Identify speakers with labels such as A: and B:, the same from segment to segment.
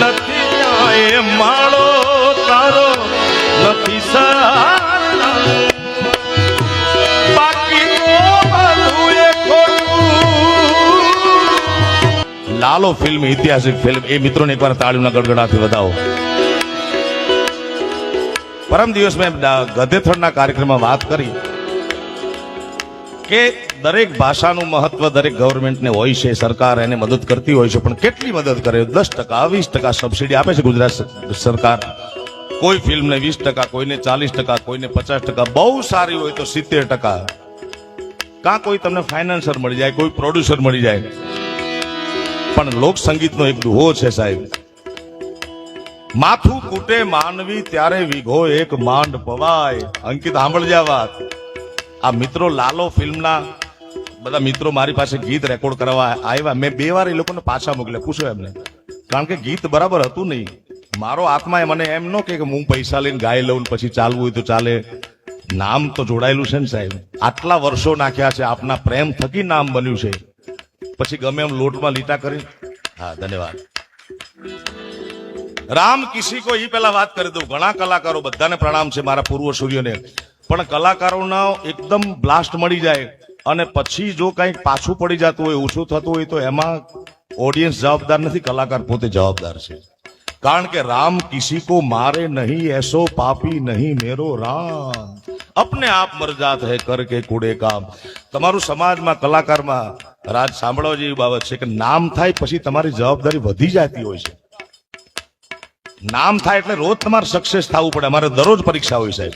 A: નથી ન્યાય માળો તારો, નથી સારા. લાલો ફિલ્મ, ઐતિહાસિક ફિલ્મ, એ મિત્રોને એકવાર તાળીના ગડગડાથી વધાવો. પરમ દિવસ મેં ગધેથળના કાર્યક્રમમાં વાત કરી. કે દરેક ભાષાનું મહત્વ દરેક ગવર્મેન્ટને હોય છે, સરકાર એને મદદ કરતી હોય છે, પણ કેટલી મદદ કરે? દસ ટકા, વીસ ટકા સબસિડી આપે છે ગુજરાત સરકાર. કોઈ ફિલ્મને વીસ ટકા, કોઈને ચાલીસ ટકા, કોઈને પચાસ ટકા, બહુ સારી હોય તો સિત્તેર ટકા. કાં કોઈ તમને ફાઇનાન્સર મળી જાય, કોઈ પ્રોડ્યુસર મળી જાય? પણ લોક સંગીતનો એક દુહો છે સાહેબ. માથું કૂટે માનવી, ત્યારે વિઘો એક માંડ પવાય. અંકિત, સાંભળજા વાત. આ મિત્રો લાલો ફિલ્મના બધા મિત્રો મારી પાસે ગીત રેકોર્ડ કરવા આવ્યા. મેં બે વાર એ લોકોને પાછા મોકલ્યા. પૂછો એમને. કારણ કે ગીત બરાબર હતું નહીં. મારો આત્મા એ મને એમ ન કે હું પૈસા લઈને ગાઈ લઉં પછી ચાલવું હોય તો ચાલે. નામ તો જોડાયેલું છે ને સાહેબ. આટલા વર્ષો નાખ્યા છે. આપના પ્રેમ થકી નામ બન્યું છે. પછી ગમે એમ લોટમાં લીટા કરી. હા, ધન્યવાદ. રામ કિસી કો ઈ પેલા વાત કરી દઉં. ઘણા કલાકારો બધાને પ્રણામ છે મારા પૂર્વ સૂર્યોને. પણ કલાકારોનો એકદમ બ્લાસ્ટ મળી જાય અને પછી જો કંઈક પાછું પડી જતું હોય, ઓછું થતું હોય, તો એમાં ઓડિયન્સ જવાબદાર નથી, કલાકાર પોતે જવાબદાર છે. કારણ કે રામ કિસી કો મારે નહીં, એસો પાપી નહીં, મેરો રામ. અપને આપ મરજાત હે, કર કે કુડે કામ. તમારું સમાજમાં, કલાકારમાં રાજ સાંભળવા જેવી બાબત છે કે નામ થાય પછી તમારી જવાબદારી વધી જતી હોય છે. નામ થાય એટલે રોજ તમારે સક્સેસ થવું પડે. અમારે દરરોજ પરીક્ષા હોય સાહેબ.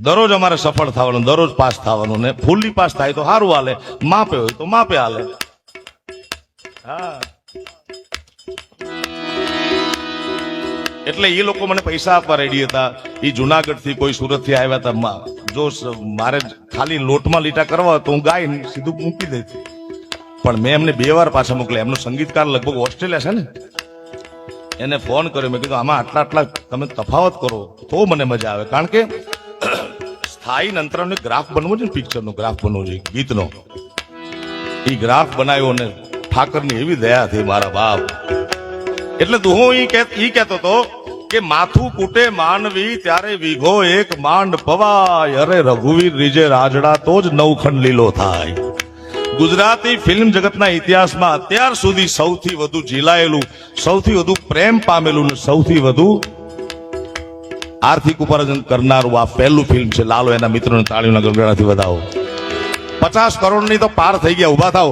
A: દરરોજ અમારે સફળ થવાનું, દરરોજ પાસ થવાનું ને ફૂલ્લી પાસ થાય તો સારું હાલે. માપે હોય તો માપે હાલે. હા. એટલે એ લોકો મને પૈસા આપવા રેડી હતા. એ જુનાગઢથી કોઈ સુરતથી આવ્યા હતા. જો મારે ખાલી લોટમાં લીટા કરવા તો હું ગાઈને સીધું મૂકી દેતી પણ મેં એમને બે વાર પાછા મોકલ્યા. એમનો સંગીતકાર લગભગ ઓસ્ટ્રેલિયા છે ને. એને ફોન કર્યો. મેં કીધું, આમાં આટલા આટલા તમે તફાવત કરો તો મને મજા આવે. કારણ કે સ્થાયી અંતરાનો ગ્રાફ બનવો છે ને પિક્ચરનો ગ્રાફ બનવો જોઈએ, ગીતનો? એ ગ્રાફ બનાવ્યો ને ઠાકરની એવી દયા થઈ મારા બાપ. એટલે તો હું ઈ કહેતો તો કે માથું કૂટે માનવી ત્યારે વીઘો એક માંડ પવાય. અરે રઘુવીર રીજે રાજડા તો જ નવખંડ લીલો થાય. ગુજરાતી ફિલ્મ જગતના ઇતિહાસમાં અત્યાર સુધી સૌથી વધુ ઝીલાયેલું, સૌથી વધુ પ્રેમ પામેલું સૌથી વધુ આર્થિક ઉપાર્જન કરનારું આ પહેલું ફિલ્મ છે. લાલો એના મિત્રોને તાળીઓના ગગડાથી વધાવો. પચાસ કરોડની તો પાર થઈ ગયા. ઊભા થાવ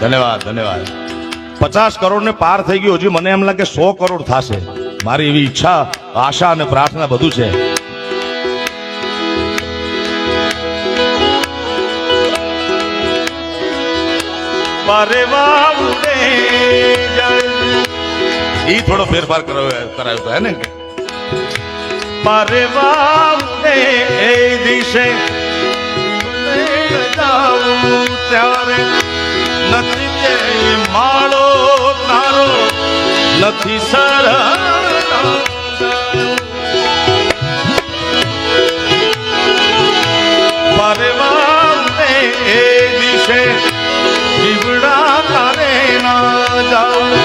A: ધન્યવાદ ધન્યવાદ. પચાસ કરોડ ને પાર થઈ ગયું. હજી મને એમ લાગે સો કરોડ થશે. મારી એવી ઈચ્છા, આશા અને પ્રાર્થના બધું છે. ઈ થોડો ફેરફાર કરાવ્યો કરાયો તો, હે ને? એ દિશે ત્યારે નથી તે માળો તારો, નથી સરળ પરવાને એ દિશે જીવડા તારે ના જાઉં.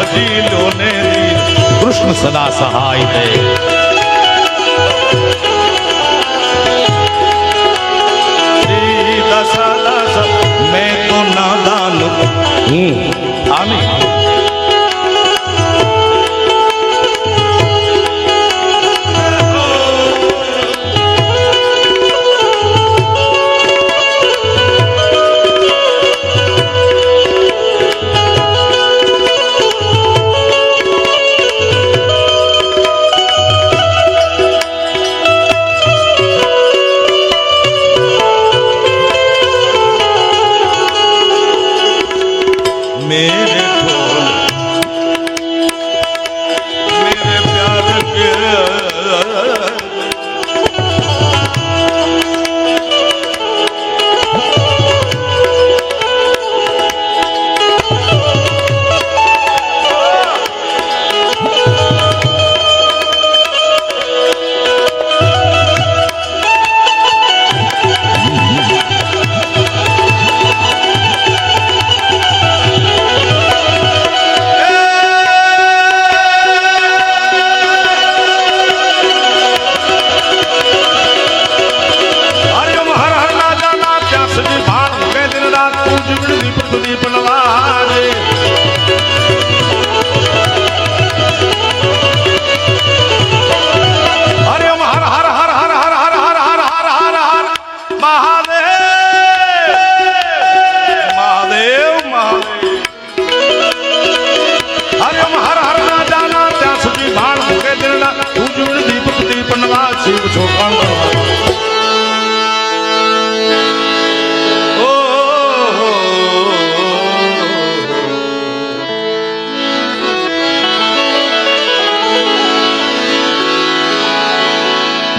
A: ભજી લો ને કૃષ્ણ સદા સહાય દે.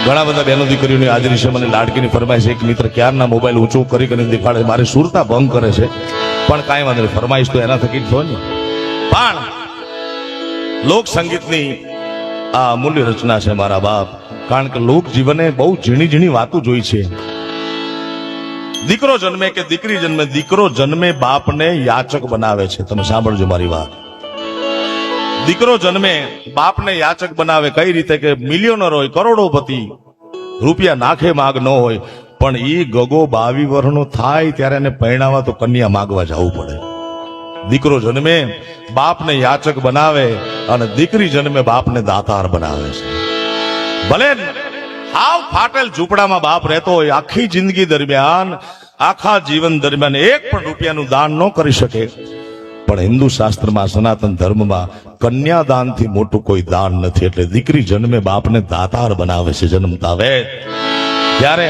A: ઘણા બધા બહેનો દીકરીઓની હાજરી છે. મને લાડકીની ફરમાઈશ એક મિત્ર, ક્યારના મોબાઈલ ઊંચો કરી કરીને દેખાડે મારે સુરતા ભંગ કરે છે. પણ કાંઈ વાંધો નહીં, ફરમાઈશ તો એના થકી જ ને. પણ લોક સંગીતની આ અમૂલ્ય રચના છે મારા બાપ. કારણ કે લોક જીવને બહુ ઝીણી ઝીણી વાતો જોઈ છે. દીકરો જન્મે કે દીકરી જન્મે, દીકરો જન્મે બાપને યાચક બનાવે છે. તમે સાંભળજો મારી વાત. દીકરો જન્મે બાપને યાચક બનાવે કઈ રીતે કે મિલિયોનર હોય, કરોડોપતિ રૂપિયા નાખે માગ ન હોય, પણ એ ગગો બાવી વર્ષનો થાય ત્યારે એને પરણાવવા તો કન્યા માગવા જવું પડે. દીકરો જન્મે, બાપને યાચક બનાવે અને દીકરી જન્મે બાપને દાતાર બનાવે છે. ભલે હાવ ફાટેલ ઝૂંપડામાં બાપ રહેતો હોય, આખી જિંદગી દરમિયાન, આખા જીવન દરમિયાન એક પણ રૂપિયાનું દાન ન કરી શકે. પણ હિન્દુ શાસ્ત્રમાં, સનાતન ધર્મમાં કન્યાદાનથી મોટું કોઈ દાન નથી. એટલે દીકરી જન્મે બાપને દાતાર બનાવે છે જન્મતા વે ત્યારે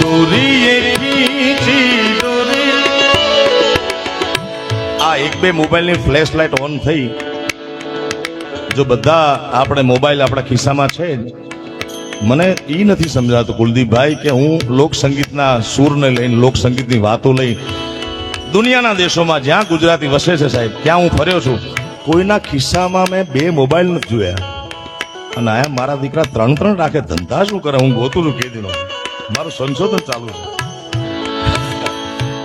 A: દોરીએ બે મોબાઈલની ફ્લેશ લાઇટ ઓન થઈ. જો બધા આપણે મોબાઈલ આપણા ખિસ્સામાં છે મને એ નથી સમજાતું કુલદીપભાઈ કે હું લોક સંગીતના સૂરને લઈને લોક સંગીતની વાતો લઈ દુનિયાના દેશોમાં જ્યાં ગુજરાતી વસે છે સાહેબ, ત્યાં હું ફર્યો છું. કોઈના ખિસ્સામાં મેં બે મોબાઈલ નથી જોયા. અને આયા મારા દીકરા ત્રણ ત્રણ રાખે ધંધા શું કરે, હું ગોતું છું કેદીનો. મારું સંશોધન ચાલુ છે.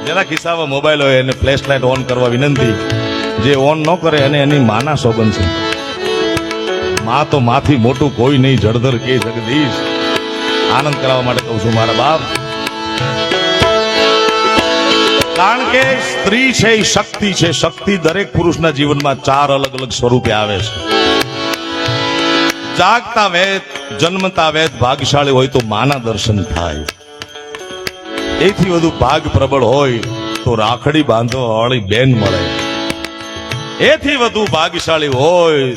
A: જેના ખિસ્સામાં મોબાઈલ હોય એને ફ્લેશ લાઇટ ઓન કરવા વિનંતી. જે ઓન ન કરે અને એની માના સોગન છે. માં તો માથી મોટું કોઈ નહીં, જળધર કે જગદીશ. આનંદ કરાવવા માટે કહું છું મારા બાપ. કારણ કે સ્ત્રી છે એ શક્તિ છે. શક્તિ દરેક પુરુષના જીવનમાં ચાર અલગ અલગ સ્વરૂપે આવે છે. જાગતા વેદ, જન્મતા વેદ ભાગ્યશાળી હોય તો માના દર્શન થાય. એથી વધુ ભાગ પ્રબળ હોય તો રાખડી બાંધવા વાળી બેન મળે. એથી વધુ ભાગશાળી હોય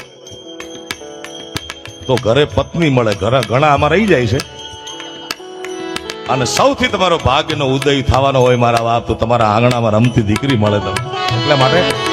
A: તો ઘરે પત્ની મળે. ઘણા ઘણા આમાં રહી જાય છે. અને સૌથી તમારો ભાગ્યનો ઉદય થવાનો હોય મારા બાપ, તો તમારા આંગણામાં રમતી દીકરી મળે તમને. એટલે માટે.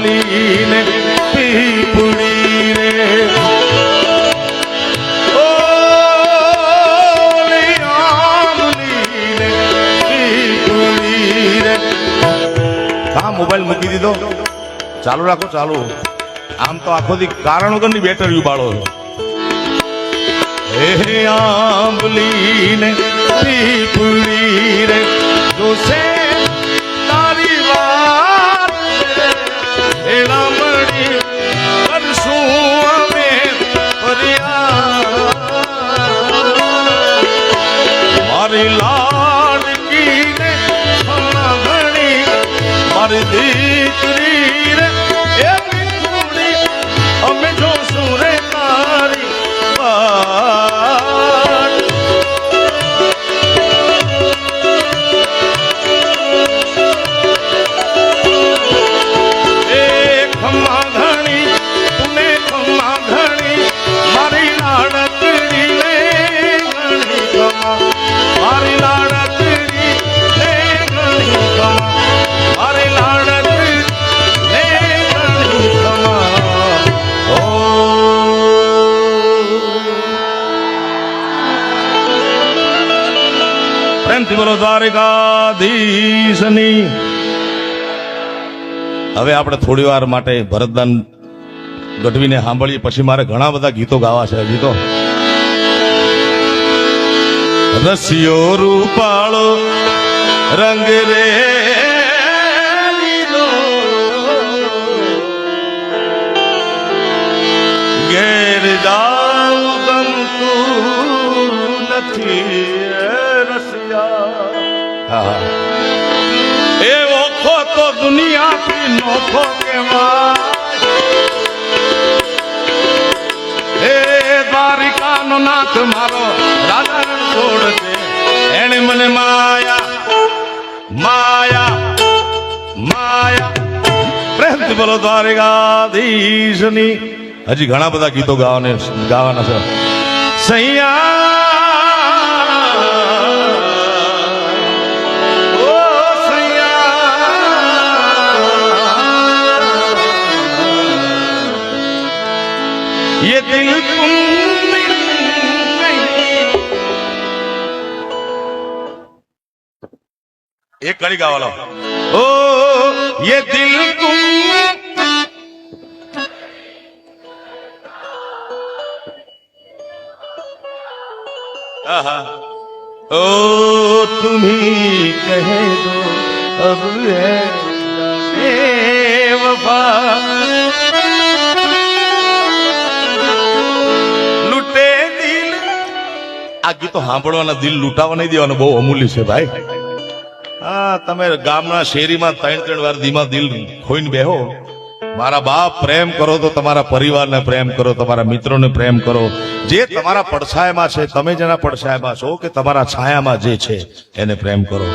A: આંબલી પીપુડી રે હા મોબાઈલ મૂકી દીધો ચાલુ રાખો ચાલુ આમ તો આખો દી કારણ વગરની બેટરી બાળો છો હે આંબલી ને પીપળી રે જોશે મારી બોલો દ્વારકાધીશની. હવે આપણે થોડી વાર માટે ભરતદાન ગઢવીને સાંભળીએ. પછી મારે ઘણા બધા ગીતો ગાવા છે. હજી તો રસિયો રૂપાળો રંગ રે ઘેર જાઉં હા હા એ ઓખો તો દુનિયાથી નોખો કેવા એ દ્વારિકાનો નાથ મારો રાધા રણછોડ છે એણે મને માયા માયા માયા. પ્રેમથી બોલો દ્વારિકાધીશની હજી ઘણા બધા ગીતો ગાવાને ગાવાના છે. સૈયા ये दिल तुम एक कड़ी गावाला ओ ये दिल तुम ओ तुम ही कह दो अब है वफा આ ગીતો સાંભળવાના દિલ લૂંટાવા નહીં દેવાનું, બહુ અમૂલ્ય છે ભાઈ. હા, તમે ગામના શેરીમાં ત્રણ ત્રણ વાર ધીમા દિલ ખોઈને બેહો. મારા બાપ પ્રેમ કરો તો તમારા પરિવારને પ્રેમ કરો, તમારા મિત્રોને પ્રેમ કરો. જે તમારા પડછાયામાં છે, તમે જેના પડછાયામાં છો કે તમારા છાયામાં જે છે, એને પ્રેમ કરો.